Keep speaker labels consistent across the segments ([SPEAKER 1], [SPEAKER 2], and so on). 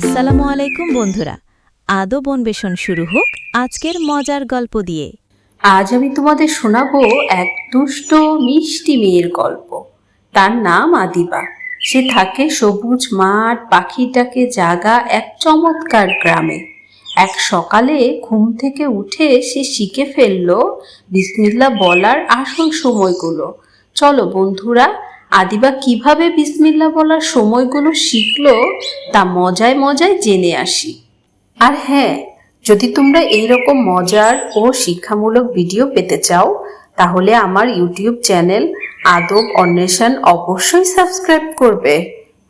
[SPEAKER 1] আলাইকুম বন্ধুরা। আদব অন্বেষণ শুরু হোক আজকের মজার গল্প দিয়ে।
[SPEAKER 2] আজ আমি তোমাদের শোনাবো এক দুষ্ট, মিষ্টি মেয়ের গল্প। তার নাম আদিবা। সে থাকে সবুজ মাঠ, পাখিটাকে জাগা এক চমৎকার গ্রামে। এক সকালে ঘুম থেকে উঠে সে শিখে ফেলল বিসমিল্লা বলার আসল সময়গুলো। চলো বন্ধুরা আদিবা কীভাবে বিসমিল্লা বলার সময়গুলো শিখলো, তা মজায় মজায় জেনে আসি। আর হ্যাঁ যদি তোমরা এইরকম মজার ও শিক্ষামূলক ভিডিও পেতে চাও, তাহলে আমার ইউটিউব চ্যানেল আদব অন্বেষণ অবশ্যই সাবস্ক্রাইব করবে।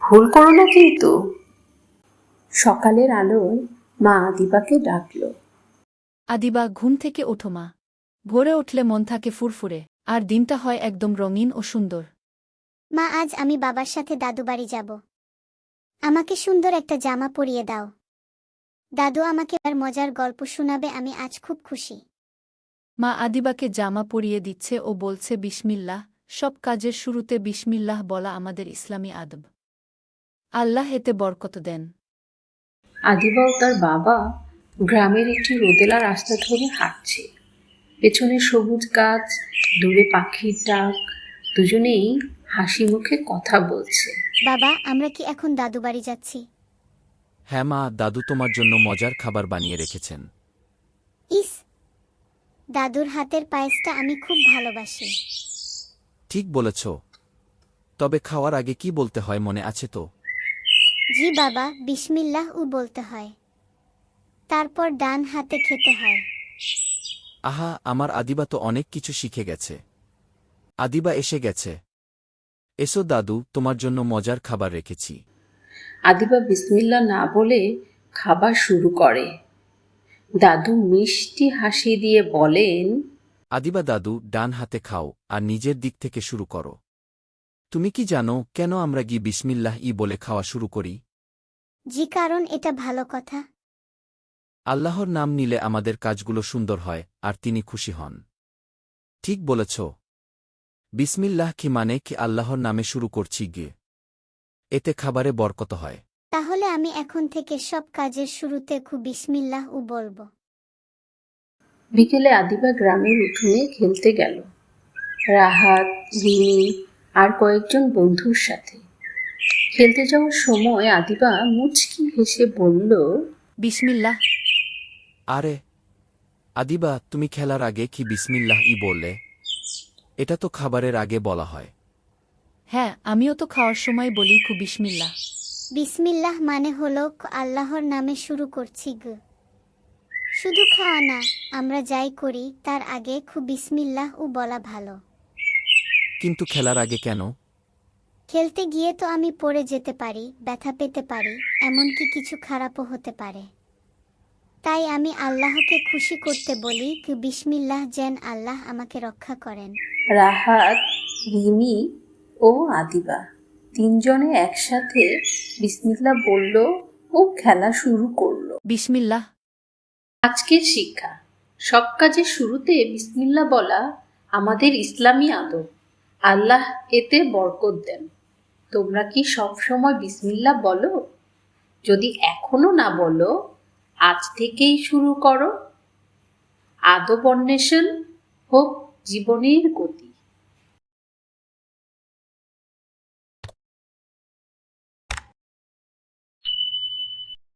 [SPEAKER 2] ভুল করো না কিন্তু। সকালের আলোয় মা আদিবাকে ডাকলো।
[SPEAKER 3] আদিবা, ঘুম থেকে ওঠো মা। ভোরে উঠলে মন থাকে ফুরফুরে, আর দিনটা হয় একদম রঙিন ও সুন্দর।
[SPEAKER 4] মা আজ আমি বাবার সাথে দাদু বাড়ি যাব। আমাকে সুন্দর একটা জামা পরিয়ে দাও। দাদু আমাকে আর মজার গল্প শোনাবে আমি আজ খুব খুশি।
[SPEAKER 3] মা আদিবাকে জামা পরিয়ে দিচ্ছে ও বলছে বিসমিল্লাহ। সব কাজের শুরুতে বিসমিল্লাহ বলা আমাদের ইসলামী আদব। আল্লাহ এতে বরকত দেন।
[SPEAKER 2] আদিবা ও তার বাবা গ্রামের একটি রোদেলা রাস্তা ধরে হাঁটছে। পেছনে সবুজ গাছ দূরে পাখির ডাক দুজনেই হাসি মুখে কথা বলছে।
[SPEAKER 4] বাবা আমরা কি এখন দাদু বাড়ি যাচ্ছি?
[SPEAKER 5] হ্যাঁ মা দাদু তোমার জন্য মজার খাবার বানিয়ে রেখেছেন।
[SPEAKER 4] ইস দাদুর হাতের পায়েসটা আমি খুব ভালোবাসি।
[SPEAKER 5] ঠিক বলেছ। তবে খাওয়ার আগে কি বলতে হয় মনে আছে তো?
[SPEAKER 4] জি বাবা বিসমিল্লাহ উ বলতে হয়। তারপর ডান হাতে খেতে হয়।
[SPEAKER 5] আহা আমার আদিবা তো অনেক কিছু শিখে গেছে। আদিবা এসে গেছে। এসো দাদু তোমার জন্য মজার খাবার রেখেছি।
[SPEAKER 2] আদিবা বিসমিল্লা না বলে খাবার শুরু করে। দাদু মিষ্টি হাসি দিয়ে বলেন
[SPEAKER 5] আদিবা দাদু ডান হাতে খাও আর নিজের দিক থেকে শুরু করো। তুমি কি জানো কেন আমরা গি বিসমিল্লাহ ই বলে খাওয়া শুরু করি?
[SPEAKER 4] জি কারণ এটা ভালো কথা।
[SPEAKER 5] আল্লাহর নাম নিলে আমাদের কাজগুলো সুন্দর হয় আর তিনি খুশি হন। ঠিক বলেছ। বিসমিল্লাহ কি মানে কি আল্লাহর নামে শুরু করছি গিয়ে এতে খাবারে বরকত হয়।
[SPEAKER 4] তাহলে আমি এখন থেকে সব কাজের শুরুতে খুব বিসমিল্লাহ বলব।
[SPEAKER 2] বিকেলে আদিবা গ্রামের উঠোনে খেলতে গেল। রাহাত রিমি আর কয়েকজন বন্ধুর সাথে। খেলতে যাওয়ার সময় আদিবা মুচকি হেসে বলল
[SPEAKER 3] বিসমিল্লাহ।
[SPEAKER 5] আরে আদিবা তুমি খেলার আগে কি বিসমিল্লাহ ই বললে? এটা তো খাবারের আগে বলা হয়।
[SPEAKER 3] হ্যাঁ আমিও তো খাওয়ার সময় বলি খুব বিসমিল্লাহ।
[SPEAKER 4] বিসমিল্লাহ মানে হলো আল্লাহর নামে শুরু করছি গ। শুধু খাওয়া না আমরা যাই করি তার আগে খুব বিসমিল্লাহ ও বলা ভালো।
[SPEAKER 5] কিন্তু খেলার আগে কেন?
[SPEAKER 4] খেলতে গিয়ে তো আমি পড়ে যেতে পারি ব্যথা পেতে পারি এমনকি কিছু খারাপও হতে পারে। তাই আমি আল্লাহকে খুশি করতে বলি কি বিসমিল্লাহ যেন আল্লাহ আমাকে রক্ষা করেন।
[SPEAKER 2] রাহাত রিমি ও আদিবা। তিনজনে একসাথে বিসমিল্লা বলল ও খেলা শুরু করল।
[SPEAKER 3] বিসমিল্লাহ।
[SPEAKER 2] আজকের শিক্ষা। সব কাজের শুরুতে বিসমিল্লা বলা আমাদের ইসলামী আদব। আল্লাহ এতে বরকত দেন। তোমরা কি সব সময় বিসমিল্লা বলো? যদি এখনও না বলো আজ থেকেই শুরু করো। আদব অন্বেষণ হোক জীবনের গতি।